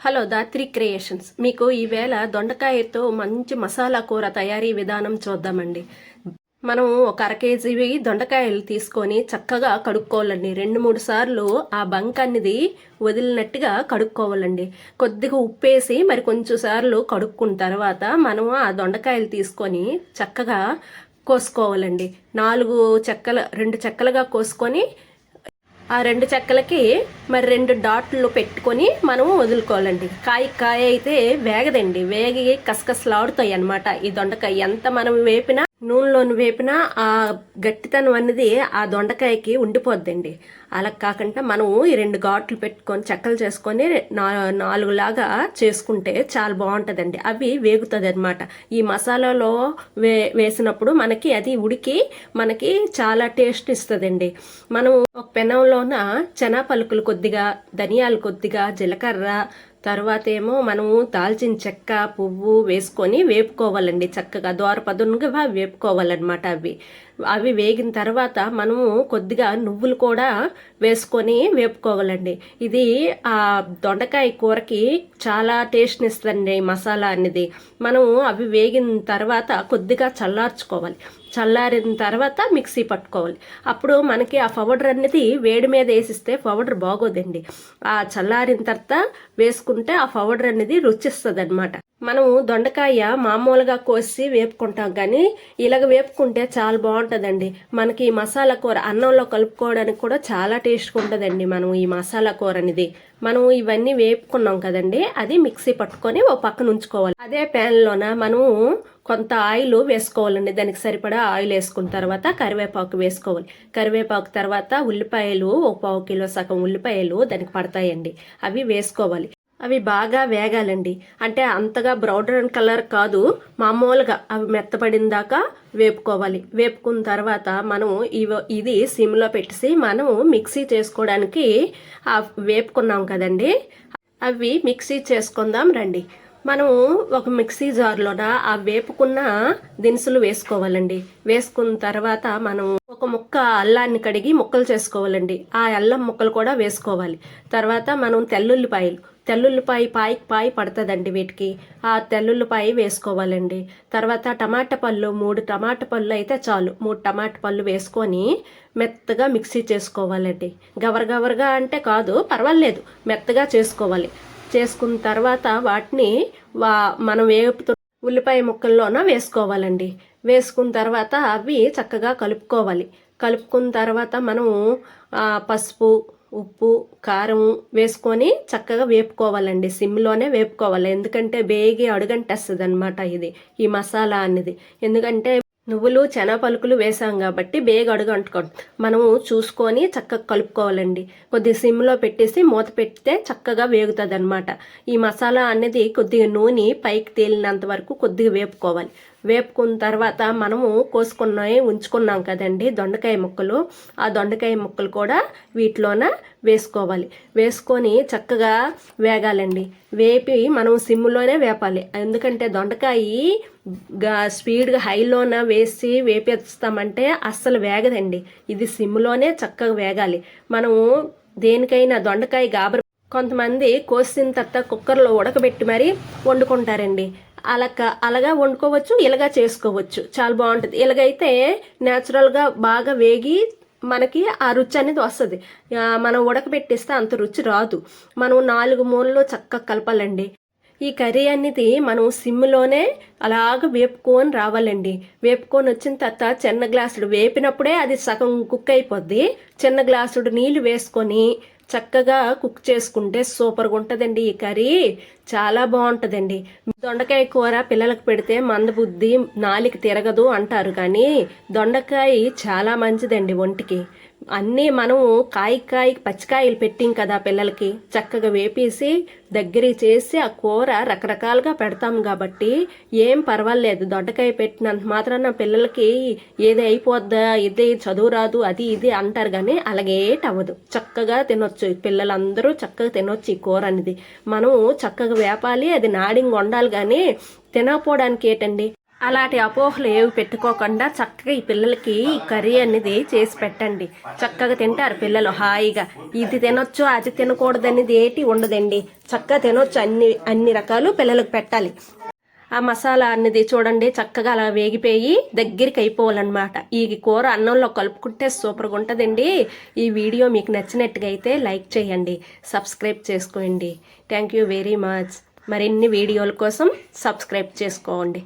Hello Dhatri creations. మీకు ఈవేళ దొండకాయతో మంచి మసాలా కూర తయారీ విధానం చూద్దామండి. మనం ఒక అర కేజీ దొండకాయలు తీసుకొని చక్కగా కడుక్కోవాలండి. రెండు మూడు సార్లు ఆ బంక్ అనేది వదిలినట్టుగా కడుక్కోవాలండి. కొద్దిగా ఉప్పేసి మరి కొంచెం సార్లు కడుక్కున్న తర్వాత మనం ఆ దొండకాయలు తీసుకొని చక్కగా కోసుకోవాలండి. నాలుగు చెక్కల రెండు చెక్కలుగా కోసుకొని ఆ రెండు చెక్కలకి మరి రెండు డాట్లు పెట్టుకొని మనం వదులుకోవాలండి. కాయ కాయ అయితే వేగదండి. వేగి కసకసలాడుతాయి అన్నమాట. ఈ దొండకాయ ఎంత మనం వేపినా నూనెలోని వేపిన ఆ గట్టితనం అనేది ఆ దొండకాయకి ఉండిపోద్దండి. అలా కాకుండా మనం ఈ రెండు ఘాట్లు పెట్టుకొని చెక్కలు చేసుకొని నా- నాలుగు లాగా చేసుకుంటే చాలా బాగుంటుందండి. అవి వేగుతుంది అనమాట ఈ మసాలాలో వే వేసినప్పుడు మనకి అది ఉడికి మనకి చాలా టేస్ట్ ఇస్తుందండి. మనం ఒక పెనంలోన చెనా పలుకులు కొద్దిగా ధనియాలు కొద్దిగా జీలకర్ర తర్వాత ఏమో మనము దాల్చిన చెక్క పువ్వు వేసుకొని వేపుకోవాలండి చక్కగా. దోరపదునుగా వేపుకోవాలన్నమాట అవి. అవి వేగిన తర్వాత మనము కొద్దిగా నువ్వులు కూడా వేసుకొని వేపుకోవాలండి. ఇది ఆ దొండకాయ కూరకి చాలా టేస్ట్ ఇస్తుందండి మసాలా అనేది. మనము అవి వేగిన తర్వాత కొద్దిగా చల్లార్చుకోవాలి. చల్లారిన తర్వాత మిక్సీ పట్టుకోవాలి. అప్పుడు మనకి ఆ పౌడర్ అనేది వేడి మీద వేసిస్తే పౌడర్ బాగోదండి. ఆ చల్లారిన తర్వాత వేసుకుంటే ఆ పౌడర్ అనేది రుచిస్తుంది అనమాట మనము దొండకాయ మామూలుగా కోసి వేపుకుంటాం కానీ ఇలాగ వేపుకుంటే చాలా బాగుంటుందండి. మనకి ఈ మసాలా కూర అన్నంలో కలుపుకోవడానికి కూడా చాలా టేస్ట్గా ఉంటుందండి మనం ఈ మసాలా కూర అనేది. మనం ఇవన్నీ వేపుకున్నాం కదండి అది మిక్సీ పట్టుకొని ఓ పక్కన ఉంచుకోవాలి. అదే ప్యాన్లోన మనము కొంత ఆయిల్ వేసుకోవాలండి. దానికి సరిపడా ఆయిల్ వేసుకున్న తర్వాత కరివేపాకు వేసుకోవాలి. కరివేపాకు తర్వాత ఉల్లిపాయలు ఒక పావు కిలో సగం ఉల్లిపాయలు దానికి పడతాయండి. అవి వేసుకోవాలి. అవి బాగా వేగాలండి. అంటే అంతగా బ్రౌన్ కలర్ కాదు మామూలుగా అవి మెత్తపడిన దాకా వేపుకోవాలి. వేపుకున్న తర్వాత మనం ఇవ ఇది సిమ్లో పెట్టేసి మనం మిక్సీ చేసుకోవడానికి వేపుకున్నాం కదండి. అవి మిక్సీ చేసుకుందాం రండి. మనం ఒక మిక్సీ జార్లోన ఆ వేపుకున్న దినుసులు వేసుకోవాలండి. వేసుకున్న తర్వాత మనం ఒక ముక్క అల్లాన్ని కడిగి ముక్కలు చేసుకోవాలండి. ఆ అల్లం ముక్కలు కూడా వేసుకోవాలి. తర్వాత మనం తెల్లుల్లిపాయలు. తెల్లుల్లిపాయ పాయి పాయి పడుతుందండి వీటికి. ఆ తెల్లుల్లిపాయ వేసుకోవాలండి. తర్వాత టమాటా పళ్ళు మూడు టమాటా పళ్ళు అయితే చాలు. మూడు టమాటా పళ్ళు వేసుకొని మెత్తగా మిక్సీ చేసుకోవాలండి. గవరగవరగా అంటే కాదు పర్వాలేదు. మెత్తగా చేసుకోవాలి. చేసుకున్న తర్వాత వాటిని వా మనం వేపుతు ఉల్లిపాయ ముక్కల్లోన వేసుకోవాలండి. వేసుకున్న తర్వాత అవి చక్కగా కలుపుకోవాలి. కలుపుకున్న తర్వాత మనము పసుపు ఉప్పు కారం వేసుకొని చక్కగా వేపుకోవాలండి. సిమ్లోనే వేపుకోవాలి. ఎందుకంటే బేగి అడుగంటేస్తుంది అనమాట ఇది ఈ మసాలా అనేది. ఎందుకంటే నువ్వులు పలుకులు వేసాం కాబట్టి బేగ అడుగు అంటుకోండి మనము చూసుకొని చక్కగా కలుపుకోవాలండి. కొద్ది సిమ్లో పెట్టేసి మూత పెడితే చక్కగా వేగుతుంది అనమాట ఈ మసాలా అనేది కొద్దిగా నూనె పైకి తేలినంత వరకు కొద్దిగా వేపుకోవాలి. వేపుకున్న తర్వాత మనము కోసుకున్నాయి ఉంచుకున్నాం కదండి దొండకాయ ముక్కలు. ఆ దొండకాయ ముక్కలు కూడా వీటిలోన వేసుకోవాలి. వేసుకొని చక్కగా వేగాలండి. వేపి మనం సిమ్లోనే వేపాలి. ఎందుకంటే దొండకాయ గా స్పీడ్గా హైలోన వేసి వేపేస్తామంటే అస్సలు వేగదండి. ఇది సిమ్లోనే చక్కగా వేగాలి. మనము దేనికైనా దొండకాయ గాబర కొంతమంది కోసిన తర్వాత కుక్కర్లో ఉడకబెట్టి మరీ వండుకుంటారండి. అలక అలాగా వండుకోవచ్చు ఇలాగా చేసుకోవచ్చు. చాలా బాగుంటుంది. ఇలాగైతే న్యాచురల్గా బాగా వేగి మనకి ఆ రుచి అనేది వస్తుంది. మనం ఉడకబెట్టిస్తే అంత రుచి రాదు. మనం నాలుగు మూలలో చక్కగా కలపాలండి. ఈ కర్రీ అనేది మనం సిమ్లోనే అలాగ వేపుకొని రావాలండి. వేపుకొని వచ్చిన తర్వాత చిన్న గ్లాసుడు వేపినప్పుడే అది సగం కుక్ అయిపోద్ది. చిన్న గ్లాసుడు నీళ్ళు వేసుకొని చక్కగా కుక్ చేసుకుంటే సూపర్గా ఉంటుందండి ఈ కర్రీ. చాలా బాగుంటుందండి. దొండకాయ కూర పిల్లలకు పెడితే మందబుద్ధి నాలికి తిరగదు అంటారు కానీ దొండకాయ చాలా మంచిదండి ఒంటికి. అన్నీ మనం కాయ పచ్చికాయలు పెట్టాం కదా పిల్లలకి. చక్కగా వేపేసి దగ్గర చేసి ఆ కూర రకరకాలుగా పెడతాం కాబట్టి ఏం పర్వాలేదు. దొండకాయ పెట్టినంత మాత్రాన పిల్లలకి ఏది అయిపోద్దా ఇది చదువు రాదు అది ఇది అంటారు కానీ అలాగేట్ అవ్వదు. చక్కగా తినొచ్చు. పిల్లలందరూ చక్కగా తినొచ్చు ఈ కూర అనేది. మనం చక్కగా వేపాలి అది నాడింగ్ వండాలి కానీ తినకపోవడానికి ఏంటండి? అలాంటి అపోహలు ఏవి పెట్టుకోకుండా చక్కగా ఈ పిల్లలకి కర్రీ అనేది చేసి పెట్టండి. చక్కగా తింటారు పిల్లలు హాయిగా. ఇది తినొచ్చు అది తినకూడదు అనేది ఏటి ఉండదండి. చక్కగా తినొచ్చు అన్ని అన్ని రకాలు పిల్లలకు పెట్టాలి. ఆ మసాలా అన్నది చూడండి చక్కగా అలా వేగిపోయి దగ్గరికి అయిపోవాలన్నమాట. ఈ కూర అన్నంలో కలుపుకుంటే సూపర్గా ఉంటుందండి. ఈ వీడియో మీకు నచ్చినట్టుగా అయితే లైక్ చేయండి సబ్స్క్రైబ్ చేసుకోండి. థ్యాంక్ యూ వెరీ మచ్ మరిన్ని వీడియోల కోసం సబ్స్క్రైబ్ చేసుకోండి.